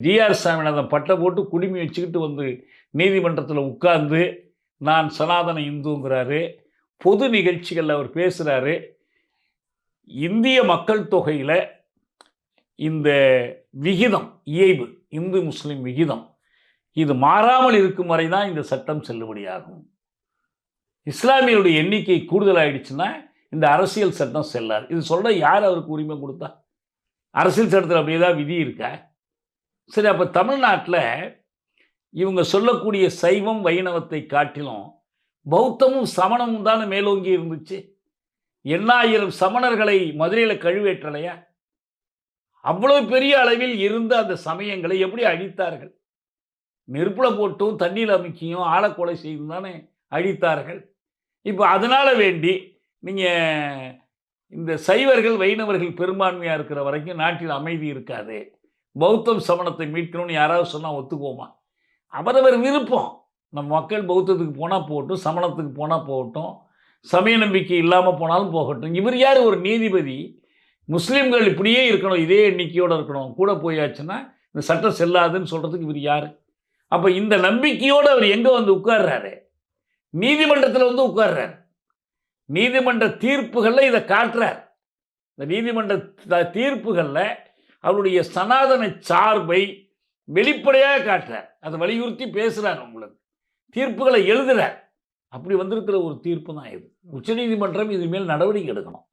GR Saminathan பட்டை போட்டு குடுமி வச்சுக்கிட்டு வந்து நீதிமன்றத்தில் உட்கார்ந்து நான் சனாதன இந்துங்கிறாரு பொது நிகழ்ச்சிகளில் அவர் பேசுகிறாரு இந்திய மக்கள் தொகையில் இந்த விகிதம் இயைபு இந்து முஸ்லீம் விகிதம் இது மாறாமல் இருக்கும் வரை தான் இந்த சட்டம் செல்லுபடியாகும். இஸ்லாமியருடைய எண்ணிக்கை கூடுதலாகிடுச்சுன்னா இந்த அரசியல் சட்டம் செல்லார் இது சொல்கிற யார் அவருக்கு உரிமை கொடுத்தா? அரசியல் சட்டத்தில் அப்படியே தான் விதி இருக்கா? சரி அப்போ தமிழ்நாட்டில் இவங்க சொல்லக்கூடிய சைவம் வைணவத்தை காட்டிலும் பௌத்தமும் சமணமும் தானே மேலோங்கி இருந்துச்சு. எண்ணாயிரம் சமணர்களை மதுரையில் கழுவேற்றலையா? அவ்வளவு பெரிய அளவில் இருந்த அந்த சமயங்களை எப்படி அழித்தார்கள்? நெருப்பில் போட்டும் தண்ணியில் அமைக்கியும் ஆளை கொலை செய்து தானே அழித்தார்கள். இப்போ அதனால் வேண்டி நீங்கள் இந்த சைவர்கள் வைணவர்கள் பெரும்பான்மையாக இருக்கிற வரைக்கும் நாட்டில் அமைதி இருக்காது. பௌத்தம் சமணத்தை மீட்கணும்னு யாராவது சொன்னால் ஒத்துக்குவோமா? அவரவர் விருப்பம். நம்ம மக்கள் பௌத்தத்துக்கு போனால் போகட்டும் சமணத்துக்கு போனால் போகட்டும் சமய நம்பிக்கை இல்லாமல் போனாலும் போகட்டும். இவர் யார்? ஒரு நீதிபதி. முஸ்லீம்கள் இப்படியே இருக்கணும் இதே எண்ணிக்கையோடு இருக்கணும். கூட போயாச்சுன்னா இந்த சட்டம் செல்லாதுன்னு சொல்கிறதுக்கு இவர் யார்? அப்போ இந்த நம்பிக்கையோடு அவர் எங்கே வந்து உட்கார்றாரு? நீதிமன்றத்தில் வந்து உட்கார்றாரு. நீதிமன்ற தீர்ப்புகளில் இதை காட்டுறார். இந்த நீதிமன்ற த- தீர்ப்புகளில் அவருடைய சனாதன சார்பை வெளிப்படையாக காட்டுறார். அதை வலியுறுத்தி பேசுகிறார் உங்களுக்கு தீர்ப்புகளை எழுதுறார். அப்படி வந்திருக்கிற ஒரு தீர்ப்பு தான் இது. உச்சநீதிமன்றம் இது மேல் நடவடிக்கை எடுக்கணும்.